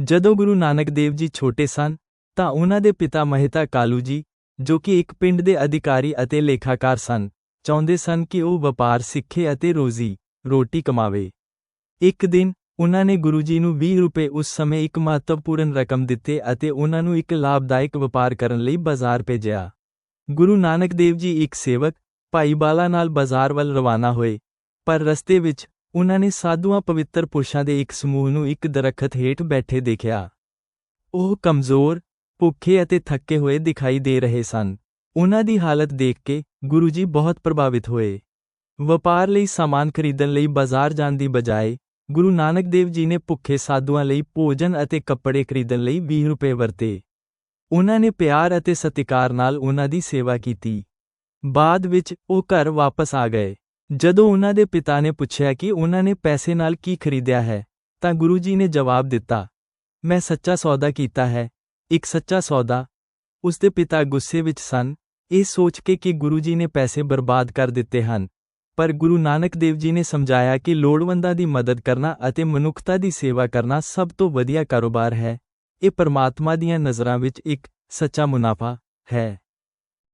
ਜਦੋਂ ਗੁਰੂ ਨਾਨਕ ਦੇਵ ਜੀ ਛੋਟੇ ਸਨ, ਤਾਂ ਉਹਨਾਂ ਦੇ ਪਿਤਾ ਮਹਿਤਾ ਕਾਲੂ ਜੀ, ਜੋ ਕਿ ਇੱਕ ਪਿੰਡ ਦੇ ਅਧਿਕਾਰੀ ਅਤੇ ਲੇਖਾਕਾਰ ਸਨ, ਚਾਹੁੰਦੇ ਸਨ ਕਿ ਉਹ ਵਪਾਰ ਸਿੱਖੇ ਅਤੇ ਰੋਜ਼ੀ ਰੋਟੀ ਕਮਾਵੇ। ਇੱਕ ਦਿਨ, ਉਹਨਾਂ ਨੇ ਗੁਰੂ ਜੀ ਨੂੰ 20 ਰੁਪਏ ਉਸ ਸਮੇਂ ਇੱਕ ਮਹੱਤਵਪੂਰਨ ਰਕਮ ਦਿੱਤੇ ਅਤੇ ਉਹਨਾਂ ਨੂੰ ਇੱਕ ਲਾਭਦਾਇਕ ਵਪਾਰ ਕਰਨ ਲਈ ਬਾਜ਼ਾਰ ਭੇਜਿਆ। ਗੁਰੂ ਨਾਨਕ ਦੇਵ ਜੀ ਇੱਕ ਸੇਵਕ, ਭਾਈ ਬਾਲਾ ਨਾਲ ਬਾਜ਼ਾਰ ਵੱਲ ਰਵਾਨਾ ਹੋਏ, ਪਰ ਰਸਤੇ ਵਿੱਚ ਉਹਨਾਂ ਨੇ ਸਾਧੂਆਂ ਪਵਿੱਤਰ ਪੁਰਸ਼ਾਂ ਦੇ ਇੱਕ ਸਮੂਹ ਨੂੰ ਇੱਕ ਦਰਖਤ ਹੇਠ ਬੈਠੇ ਦੇਖਿਆ। ਉਹ ਕਮਜ਼ੋਰ, ਭੁੱਖੇ ਅਤੇ ਥੱਕੇ ਹੋਏ ਦਿਖਾਈ ਦੇ ਰਹੇ ਸਨ। ਉਹਨਾਂ ਦੀ ਹਾਲਤ ਦੇਖ ਕੇ ਗੁਰੂ ਜੀ ਬਹੁਤ ਪ੍ਰਭਾਵਿਤ ਹੋਏ। ਵਪਾਰ ਲਈ ਸਾਮਾਨ ਖਰੀਦਣ ਲਈ ਬਾਜ਼ਾਰ ਜਾਣ ਦੀ ਬਜਾਏ ਗੁਰੂ ਨਾਨਕ ਦੇਵ ਜੀ ਨੇ ਭੁੱਖੇ ਸਾਧੂਆਂ ਲਈ ਭੋਜਨ ਅਤੇ ਕੱਪੜੇ ਖਰੀਦਣ ਲਈ 20 ਰੁਪਏ ਵਰਤੇ। ਉਹਨਾਂ ਨੇ ਪਿਆਰ ਅਤੇ ਸਤਿਕਾਰ ਨਾਲ ਉਹਨਾਂ ਦੀ ਸੇਵਾ ਕੀਤੀ। ਬਾਅਦ ਵਿੱਚ ਉਹ ਘਰ ਵਾਪਸ ਆ ਗਏ। ਜਦੋਂ ਉਹਨਾਂ ਦੇ ਪਿਤਾ ਨੇ ਪੁੱਛਿਆ ਕਿ ਉਹਨਾਂ ਨੇ ਪੈਸੇ ਨਾਲ ਕੀ ਖਰੀਦਿਆ ਹੈ, ਤਾਂ ਗੁਰੂ ਜੀ ਨੇ ਜਵਾਬ ਦਿੱਤਾ, ਮੈਂ ਸੱਚਾ ਸੌਦਾ ਕੀਤਾ ਹੈ, ਇੱਕ ਸੱਚਾ ਸੌਦਾ। ਉਸਦੇ ਪਿਤਾ ਗੁੱਸੇ ਵਿੱਚ ਸਨ, ਇਹ ਸੋਚ ਕੇ ਕਿ ਗੁਰੂ ਜੀ ਨੇ ਪੈਸੇ ਬਰਬਾਦ ਕਰ ਦਿੱਤੇ ਹਨ। ਪਰ ਗੁਰੂ ਨਾਨਕ ਦੇਵ ਜੀ ਨੇ ਸਮਝਾਇਆ ਕਿ ਲੋੜਵੰਦਾਂ ਦੀ ਮਦਦ ਕਰਨਾ ਅਤੇ ਮਨੁੱਖਤਾ ਦੀ ਸੇਵਾ ਕਰਨਾ ਸਭ ਤੋਂ ਵਧੀਆ ਕਾਰੋਬਾਰ ਹੈ। ਇਹ ਪਰਮਾਤਮਾ ਦੀਆਂ ਨਜ਼ਰਾਂ ਵਿੱਚ ਇੱਕ ਸੱਚਾ ਮੁਨਾਫਾ ਹੈ।